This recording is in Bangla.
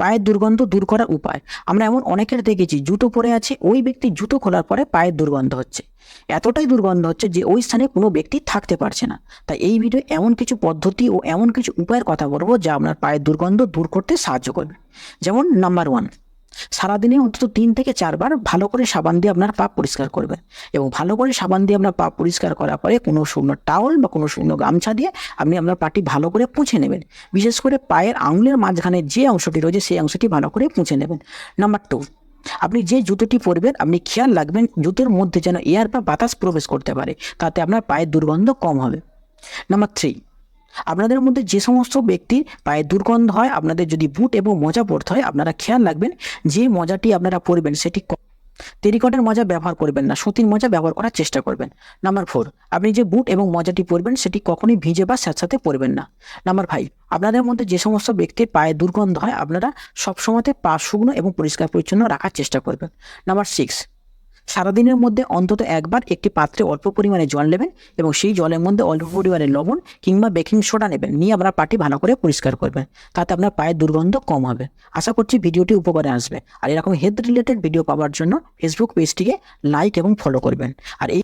পায়ের দুর্গন্ধ দূর করার উপায়। আমরা এমন অনেকের দেখেছি, জুতো পরে আছে, ওই ব্যক্তি জুতো খোলার পরে পায়ের দুর্গন্ধ হচ্ছে। এতটাই দুর্গন্ধ হচ্ছে যে ওই স্থানে কোনো ব্যক্তি থাকতে পারছে না। তাই এই ভিডিও এমন কিছু পদ্ধতি ও এমন কিছু উপায়ের কথা বলব যা আপনার পায়ের দুর্গন্ধ দূর করতে সাহায্য করবে। যেমন নাম্বার ওয়ান সারাদিনে অন্তত তিন থেকে চারবার ভালো করে সাবান দিয়ে আপনার পা পরিষ্কার করবেন এবং ভালো করে সাবান দিয়ে আপনার পা পরিষ্কার করার পরে কোনো শুকনো টাওয়াল বা কোনো শুকনো গামছা দিয়ে আপনি আপনার পাটি ভালো করে পুঁছে নেবেন। বিশেষ করে পায়ের আঙুলের মাঝখানে যে অংশটি রয়েছে সেই অংশটি ভালো করে পুঁছে নেবেন। নাম্বার টু আপনি যে জুতোটি পরবেন, আপনি খেয়াল রাখবেন জুতোর মধ্যে যেন এয়ার বা বাতাস প্রবেশ করতে পারে, তাতে আপনার পায়ের দুর্গন্ধ কম হবে। নাম্বার থ্রি আপনাদের মধ্যে যে সমস্ত ব্যক্তির পায়ে দুর্গন্ধ হয়, আপনাদের যদি বুট এবং মোজা পরতে হয়, আপনারা খেয়াল রাখবেন যে মোজাটি আপনারা পরবেন সেটি টেরিকটের মোজা ব্যবহার করবেন না, সুতির মজা ব্যবহার করার চেষ্টা করবেন। নাম্বার ফোর আপনি যে বুট এবং মজাটি পরবেন, সেটি কখনোই ভিজে বা স্যাঁতসাথে পরবেন না। নাম্বার ফাইভ আপনাদের মধ্যে যে সমস্ত ব্যক্তির পায়ে দুর্গন্ধ হয়, আপনারা সবসময়তে পা শুকনো এবং পরিষ্কার পরিচ্ছন্ন রাখার চেষ্টা করবেন। নাম্বার সিক্স সারাদিনের মধ্যে অন্তত একবার একটি পাত্রে অল্প পরিমাণে জল নেবেন এবং সেই জলের মধ্যে অল্প পরিমাণে লবণ কিংবা বেকিং সোডা নেবেন। নিয়ে আপনার পাটি ভালো করে পরিষ্কার করবেন। তাতে আপনার পায়ের দুর্গন্ধ কম হবে। আশা করছি ভিডিওটি উপকারে আসবে। আর এরকম হেলথ রিলেটেড ভিডিও পাওয়ার জন্য ফেসবুক পেজটিকে লাইক এবং ফলো করবেন। আর এই